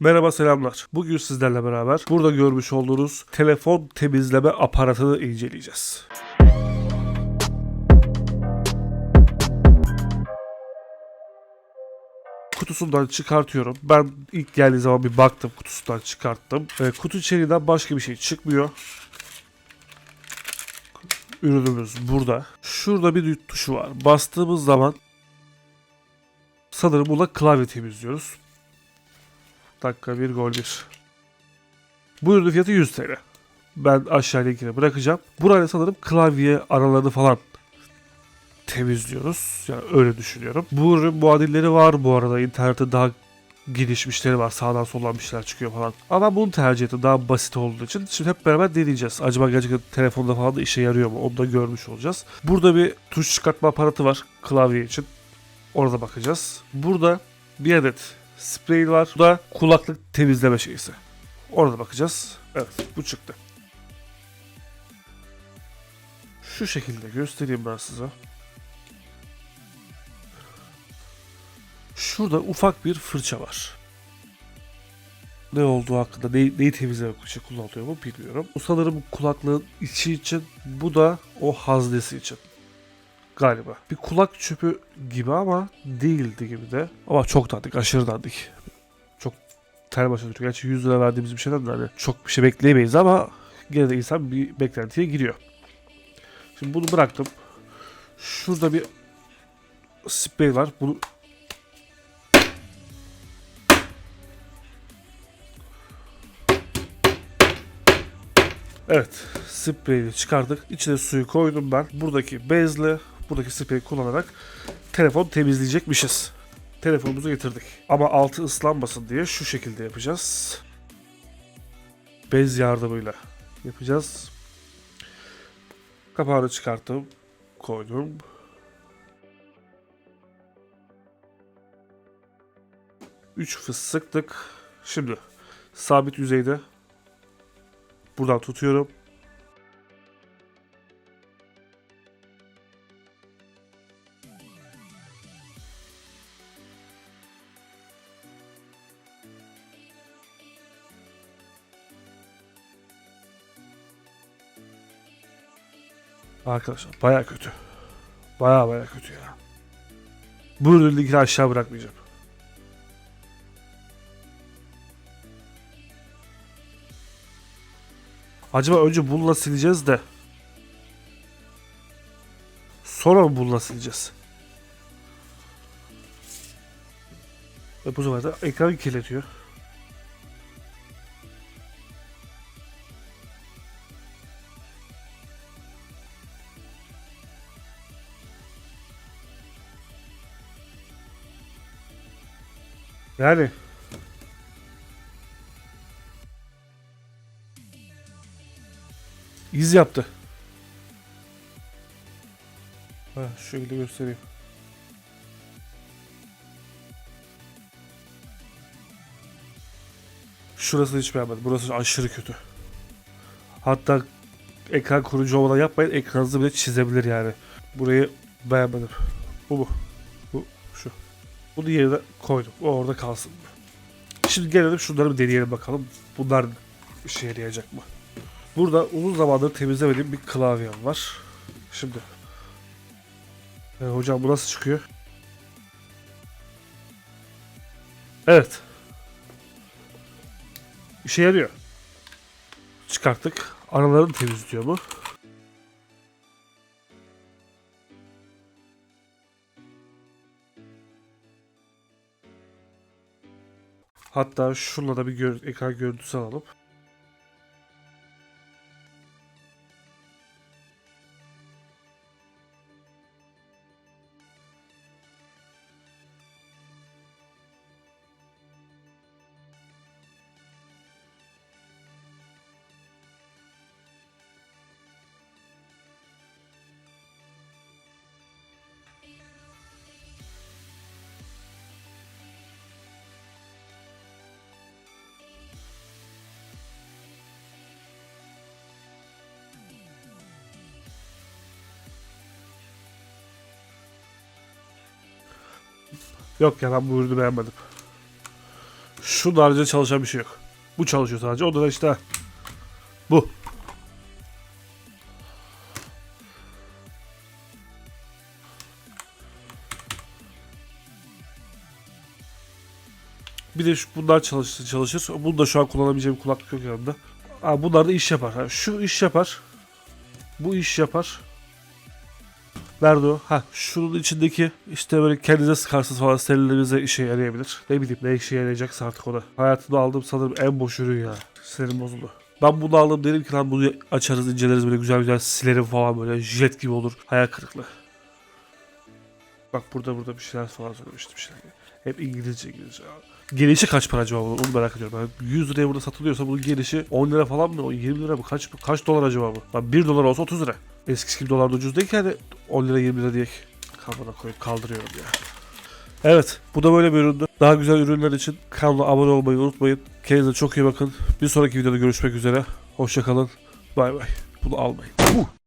Merhaba selamlar. Bugün sizlerle beraber burada görmüş olduğunuz telefon temizleme aparatını inceleyeceğiz. kutusundan çıkartıyorum. Ben ilk geldiği zaman bir baktım kutusundan çıkarttım. Ee, kutu içeriğinden başka bir şey çıkmıyor. Ürünümüz burada. Şurada bir tuşu var. Bastığımız zaman sanırım buna klavye temizliyoruz. Dakika bir gol bir. Bu ürünün fiyatı 100 TL. Ben aşağı linkine bırakacağım. Burayla sanırım klavye aralarını falan temizliyoruz. Yani öyle düşünüyorum. Bu ürün muadilleri var bu arada. İnternette daha gelişmişleri var. Sağdan soldan bir şeyler çıkıyor falan. Ama bunu tercih ettim. Daha basit olduğu için. Şimdi hep beraber deneyeceğiz. Acaba gerçekten telefonda falan da işe yarıyor mu? Onu da görmüş olacağız. Burada bir tuş çıkartma aparatı var. Klavye için. Orada bakacağız. Burada bir adet sprey var. Bu da kulaklık temizleme şeysi. Orada bakacağız. Evet bu çıktı. Şu şekilde göstereyim ben size. Şurada ufak bir fırça var. Ne olduğu hakkında, neyi, neyi temizlemek için kullanılıyor mu bilmiyorum. Bu sanırım kulaklığın içi için, bu da o haznesi için. Galiba. Bir kulak çöpü gibi ama değildi gibi de. Ama çok dandik, aşırı dandik. Çok ter tutuyor. Gerçi 100 lira verdiğimiz bir şeyden de hani çok bir şey bekleyemeyiz ama gene de insan bir beklentiye giriyor. Şimdi bunu bıraktım. Şurada bir sprey var. Bunu Evet, spreyi çıkardık. İçine suyu koydum ben. Buradaki bezle, buradaki spreyi kullanarak telefon temizleyecekmişiz. Telefonumuzu getirdik. Ama altı ıslanmasın diye şu şekilde yapacağız. Bez yardımıyla yapacağız. Kapağını çıkarttım, koydum. Üç fıs sıktık. Şimdi sabit yüzeyde Buradan tutuyorum. Arkadaşlar baya kötü. Baya baya kötü ya. Bu linkini aşağı bırakmayacağım. Acaba önce bununla sileceğiz de sonra mı bununla sileceğiz? Ve bu sefer de ekran kirletiyor. Yani İz yaptı. Ha, şöyle göstereyim. Şurası hiç beğenmedim. Burası aşırı kötü. Hatta ekran koruyucu olmadan yapmayın. Ekranınızı bile çizebilir yani. Burayı beğenmedim. Bu? Bu. Bunu yerine koydum. O orada kalsın. Şimdi gelelim şunları bir deneyelim bakalım. Bunlar işe yarayacak mı? Burada uzun zamandır temizlemediğim bir klavyem var. Şimdi. E, hocam bu nasıl çıkıyor? Evet. İşe yarıyor. Çıkarttık. Aralarını temizliyor bu. Hatta şunla da bir gör ekran görüntüsü alalım. Yok ya ben bu ürünü beğenmedim. Şu haricinde çalışan bir şey yok. Bu çalışıyor sadece. O da işte bu. Bir de şu bunlar çalışır, çalışır. Bunu da şu an kullanabileceğim kulaklık yok yanımda. Ha, bunlar da iş yapar. Ha, şu iş yapar. Bu iş yapar. Nerede o? Ha şunun içindeki işte böyle kendinize sıkarsınız falan sinirlerinize işe yarayabilir. Ne bileyim ne işe yarayacaksa artık o da. Hayatımda aldığım sanırım en boş ürün ya. Sinirim bozuldu. Ben bunu aldım dedim ki lan bunu açarız inceleriz böyle güzel güzel silerim falan böyle jet gibi olur. Hayal kırıklığı. Bak burada burada bir şeyler falan söylemiştim bir şeyler. Hep İngilizce İngilizce. Gelişi kaç para acaba bunu? Onu merak ediyorum. Ben 100 liraya burada satılıyorsa bunun gelişi 10 lira falan mı? O 20 lira mı? Kaç kaç dolar acaba bu? Lan 1 dolar olsa 30 lira. Eskisi gibi dolar da ucuz değil ki hani 10 lira 20 lira diye kafana koyup kaldırıyorum ya. Evet bu da böyle bir üründü. Daha güzel ürünler için kanala abone olmayı unutmayın. Kendinize çok iyi bakın. Bir sonraki videoda görüşmek üzere. Hoşçakalın. Bay bay. Bunu almayın. Huh.